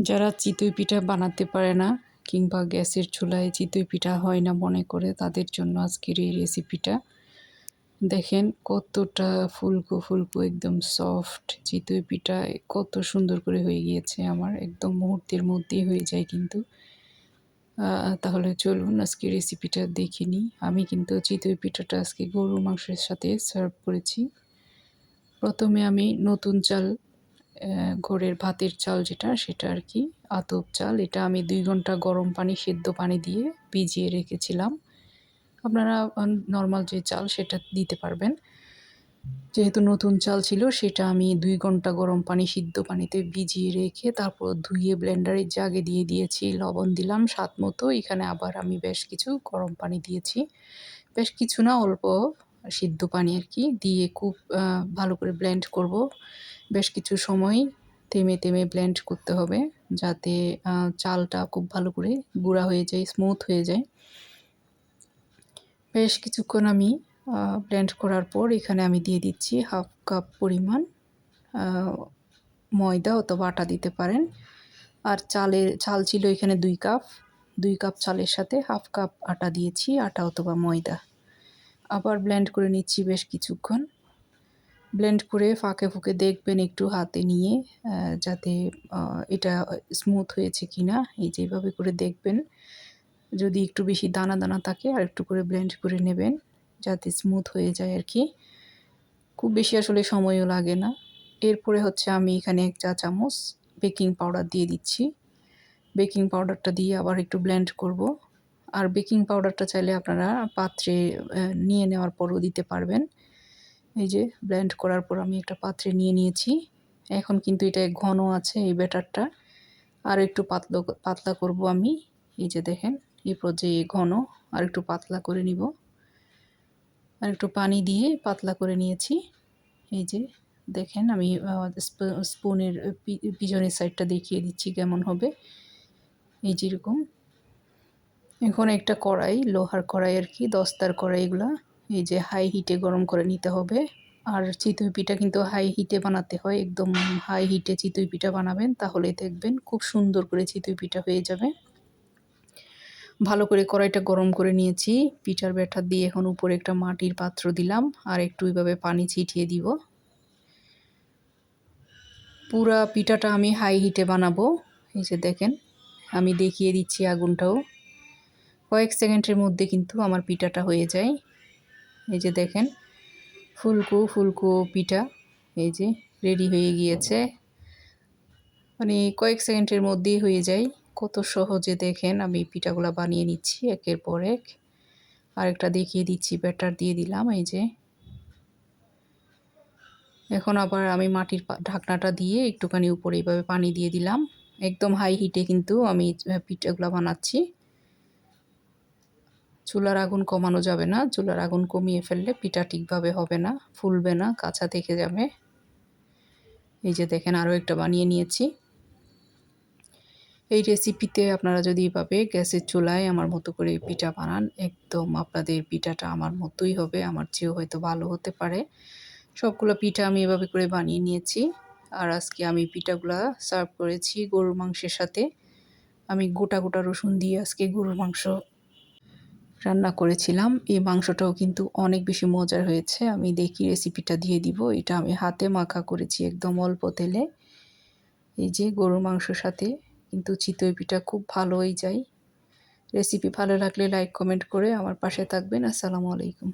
যারা চিতই পিঠা বানাতে পারে না কিংবা গ্যাসের চুলায় চিতই পিঠা হয় না মনে করে তাদের জন্য আজকের এই রেসিপিটা দেখেন কতটা ফুলকো ফুলকো, একদম সফট চিতই পিঠা, কত সুন্দর করে হয়ে গিয়েছে আমার, একদম মুহূর্তের মধ্যেই হয়ে যায় কিন্তু। তাহলে চলুন আজকে রেসিপিটা দেখে নিই। আমি কিন্তু চিতই পিঠাটা আজকে গরু মাংসের সাথে সার্ভ করেছি। প্রথমে আমি নতুন চাল ঘরের ভাতের চাল যেটা, সেটা আর কি, আতপ চাল। এটা আমি দুই ঘণ্টা গরম পানি, সেদ্ধ পানি দিয়ে ভিজিয়ে রেখেছিলাম। আপনারা নর্মাল যে চাল, সেটা দিতে পারবেন। যেহেতু নতুন চাল ছিল, সেটা আমি দুই ঘণ্টা গরম পানি, সিদ্ধ পানিতে ভিজিয়ে রেখে তারপর ধুয়ে ব্লেন্ডারের জাগে দিয়ে দিয়েছি, লবণ দিলাম স্বাদ মতো। এখানে আবার আমি বেশ কিছু গরম পানি দিয়েছি। বেশ কিছু না, অল্প সিদ্ধ পানি আর কি, দিয়ে খুব ভালো করে ব্লেন্ড করব। বেশ কিছু সময় থেমে থেমে ব্লেন্ড করতে হবে যাতে চালটা খুব ভালো করে গুঁড়া হয়ে যায় স্মুথ হয়ে যায়। বেশ কিছুক্ষণ আমি ব্লেন্ড করার পর এখানে আমি দিয়ে দিচ্ছি হাফ কাপ পরিমাণ ময়দা অথবা আটা দিতে পারেন। আর চালের, চাল ছিল এখানে দুই কাপ দুই কাপ চালের সাথে হাফ কাপ আটা দিয়েছি, আটা অথবা ময়দা। আবার ব্লেন্ড করে নিচ্ছি বেশ কিছুক্ষণ। ব্লেন্ড করে ফাঁকে ফুঁকে দেখবেন একটু হাতে নিয়ে যাতে এটা স্মুথ হয়েছে কি না এই যেভাবে করে দেখবেন। যদি একটু বেশি দানা দানা থাকে, আর একটু করে ব্লেন্ড করে নেবেন, যাতে স্মুথ হয়ে যায় আর কি। খুব বেশি আসলে সময়ও লাগে না। এরপরে হচ্ছে আমি এখানে এক চা চামচ বেকিং পাউডার দিয়ে দিচ্ছি। বেকিং পাউডারটা দিয়ে আবার একটু ব্লেন্ড করব। আর বেকিং পাউডারটা চাইলে আপনারা পাত্রে নিয়ে নেওয়ার পরও দিতে পারবেন। এই যে ব্লেন্ড করার পর আমি একটা পাত্রে নিয়ে নিয়েছি। এখন কিন্তু এটা ঘন আছে এই ব্যাটারটা আর একটু পাতলা পাতলা করব আমি। এই যে দেখেন, এই পর্যায়ে ঘন, আর একটু পাতলা করে নিব। আর একটু পানি দিয়ে পাতলা করে নিয়েছি। এই যে দেখেন, আমি স্পুনের পিছনের সাইডটা দেখিয়ে দিচ্ছি কেমন হবে। এই যেরকম। এখন একটা কড়াই, লোহার কড়াই আর কি, দস্তার কড়াইগুলা এই যে হাই হিটে গরম করে নিতে হবে। আর চিতই পিঠা কিন্তু হাই হিটে বানাতে হয়। একদম হাই হিটে চিতই পিঠা বানাবেন তাহলে দেখবেন খুব সুন্দর করে চিতই পিঠা হয়ে যাবে। ভালো করে কড়াইটা গরম করে নিয়েছি। পিঠার ব্যাটার দিয়ে এখন উপরে একটা মাটির পাত্র দিলাম, আর একটু এইভাবে পানি ছিটিয়ে দিব। পুরা পিঠাটা আমি হাই হিটে বানাবো। এই যে দেখেন, আমি দেখিয়ে দিচ্ছি আগুনটাও। কয়েক সেকেন্ডের মধ্যে কিন্তু আমার পিঠাটা হয়ে যায়। এই যে দেখেন, ফুলকো ফুলকো পিঠা, এই যে রেডি হয়ে গিয়েছে। মানে কয়েক সেকেন্ডের মধ্যেই হয়ে যায়। কত সহজে দেখেন, আমি পিঠাগুলো বানিয়ে নিচ্ছি একের পর এক। আরেকটা দেখিয়ে দিচ্ছি, ব্যাটার দিয়ে দিলাম, এই যে। এখন আবার আমি মাটির ঢাকনাটা দিয়ে একটুখানি উপরে এইভাবে পানি দিয়ে দিলাম। একদম হাই হিটে কিন্তু আমি পিঠাগুলো বানাচ্ছি। চুলার আগুন কমানো যাবে না। চুলার আগুন কমিয়ে ফেললে পিঠা ঠিকভাবে হবে না, ফুলবে না, কাঁচা থেকে যাবে। এই যে দেখেন, আরও একটা বানিয়ে নিয়েছি। এই রেসিপিতে আপনারা যদি এভাবে গ্যাসের চুলায় আমার মতো করে পিঠা বানান, একদম আপনাদের পিঠাটা আমার মতোই হবে। আমার চেয়েও হয়তো ভালো হতে পারে। সবগুলো পিঠা আমি এভাবে করে বানিয়ে নিয়েছি। আর আজকে আমি পিঠাগুলা সার্ভ করেছি গরুর মাংসের সাথে। আমি গোটা গোটা রসুন দিয়ে আজকে গরুর মাংস রান্না করেছিলাম। এই মাংসটাও কিন্তু অনেক বেশি মজার হয়েছে। আমি দেখি রেসিপিটা দিয়ে দিব। এটা আমি হাতে মাখা করেছি একদম অল্প তেলে। এই যে গরুর মাংসর সাথে কিন্তু চিতই পিঠা খুব ভালোই যায়। রেসিপি ভালো লাগলে লাইক কমেন্ট করে আমার পাশে থাকবেন। আসসালামু আলাইকুম।